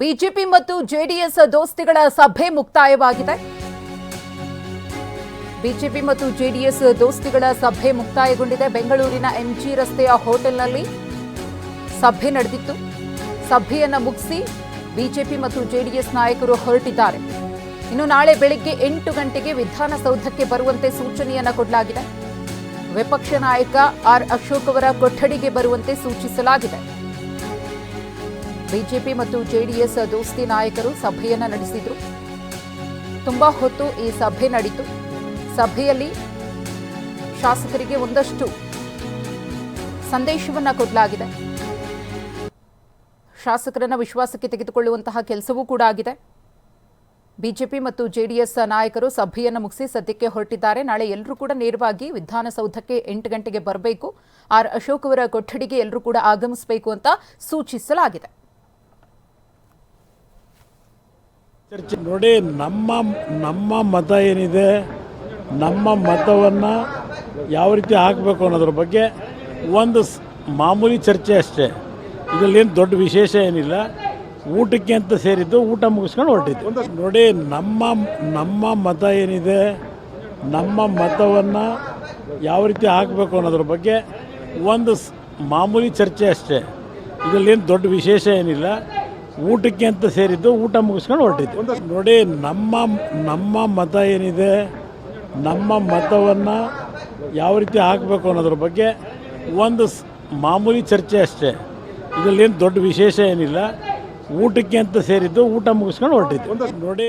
BJP ಮತ್ತು JDS ದೋಸ್ತಿಗಳ ಸಭೆ ಮುಕ್ತಾಯವಾಗಿದೆ. BJP ಮತ್ತು ಜೆಡಿಎಸ್ ದೋಸ್ತಿಗಳ ಸಭೆ ಮುಕ್ತಾಯಗೊಂಡಿದೆ. ಬೆಂಗಳೂರಿನ ಎಂಜಿ ರಸ್ತೆಯ ಹೋಟೆಲ್ನಲ್ಲಿ ಸಭೆ ನಡೆದಿತ್ತು. ಸಭೆಯನ್ನು ಮುಗಿಸಿ ಬಿಜೆಪಿ ಮತ್ತು ಜೆಡಿಎಸ್ ನಾಯಕರು ಹೊರಟಿದ್ದಾರೆ. ಇನ್ನು ನಾಳೆ ಬೆಳಿಗ್ಗೆ ಎಂಟು ಗಂಟೆಗೆ ವಿಧಾನಸೌಧಕ್ಕೆ ಬರುವಂತೆ ಸೂಚನೆಯನ್ನು ಕೊಡಲಾಗಿದೆ. ವಿಪಕ್ಷ ನಾಯಕ ಆರ್ ಅಶೋಕ್ ಅವರ ಕೊಠಡಿಗೆ ಬರುವಂತೆ ಸೂಚಿಸಲಾಗಿದೆ. ಬಿಜೆಪಿ ಮತ್ತು ಜೆಡಿಎಸ್ ದೋಸ್ತಿ ನಾಯಕರು ಸಭೆಯನ್ನ ನಡೆಸಿದ್ರು. ತುಂಬಾ ಹೊತ್ತು ಈ ಸಭೆ ನಡೀತು. ಸಭೆಯಲ್ಲಿ ಶಾಸಕರಿಗೆ ಒಂದಷ್ಟು ಸಂದೇಶವನ್ನ ಕೊಡಲಾಗಿದೆ. ಶಾಸಕರನ್ನ ವಿಶ್ವಾಸಕ್ಕೆ ತೆಗೆದುಕೊಳ್ಳುವಂತಹ ಕೆಲಸವೂ ಕೂಡ ಆಗಿದೆ. ಬಿಜೆಪಿ ಮತ್ತು ಜೆಡಿಎಸ್ ನಾಯಕರು ಸಭೆಯನ್ನು ಮುಗಿಸಿ ಸದ್ಯಕ್ಕೆ ಹೊರಟಿದ್ದಾರೆ. ನಾಳೆ ಎಲ್ಲರೂ ಕೂಡ ನೇರವಾಗಿ ವಿಧಾನಸೌಧಕ್ಕೆ ಎಂಟು ಗಂಟೆಗೆ ಬರಬೇಕು. ಆರ್ ಅಶೋಕ್ ಅವರ ಕೊಠಡಿಗೆ ಎಲ್ಲರೂ ಕೂಡ ಆಗಮಿಸಬೇಕು ಅಂತ ಸೂಚಿಸಲಾಗಿದೆ. ಚರ್ಚೆ. ನೋಡಿ, ನಮ್ಮ ನಮ್ಮ ಮತ ಏನಿದೆ, ನಮ್ಮ ಮತವನ್ನು ಯಾವ ರೀತಿ ಹಾಕಬೇಕು ಅನ್ನೋದ್ರ ಬಗ್ಗೆ ಒಂದು ಮಾಮೂಲಿ ಚರ್ಚೆ ಅಷ್ಟೇ. ಇದರಲ್ಲೇನು ದೊಡ್ಡ ವಿಶೇಷ ಏನಿಲ್ಲ. ಊಟಕ್ಕೆ ಅಂತ ಸೇರಿದ್ದು ಊಟ ಮುಗಿಸ್ಕೊಂಡು ಹೊರಟಿದ್ದು ನೋಡಿ, ನಮ್ಮ ನಮ್ಮ ಮತ ಏನಿದೆ, ನಮ್ಮ ಮತವನ್ನು ಯಾವ ರೀತಿ ಹಾಕಬೇಕು ಅನ್ನೋದ್ರ ಬಗ್ಗೆ ಒಂದು ಮಾಮೂಲಿ ಚರ್ಚೆ ಅಷ್ಟೇ. ಇದರಲ್ಲೇನು ದೊಡ್ಡ ವಿಶೇಷ ಏನಿಲ್ಲ. ಊಟಕ್ಕೆ ಅಂತ ಸೇರಿದ್ದು ಊಟ ಮುಗಿಸ್ಕೊಂಡು ಹೊರಟಿದ್ದು. ನೋಡಿ, ನಮ್ಮ ನಮ್ಮ ಮತ ಏನಿದೆ, ನಮ್ಮ ಮತವನ್ನು ಯಾವ ರೀತಿ ಹಾಕಬೇಕು ಅನ್ನೋದ್ರ ಬಗ್ಗೆ ಒಂದು ಮಾಮೂಲಿ ಚರ್ಚೆ ಅಷ್ಟೇ. ಇದರಲ್ಲೇನು ದೊಡ್ಡ ವಿಶೇಷ ಏನಿಲ್ಲ. ಊಟಕ್ಕೆ ಅಂತ ಸೇರಿದ್ದು ಊಟ ಮುಗಿಸ್ಕೊಂಡು ಹೊರಟಿದ್ದು. ನೋಡಿ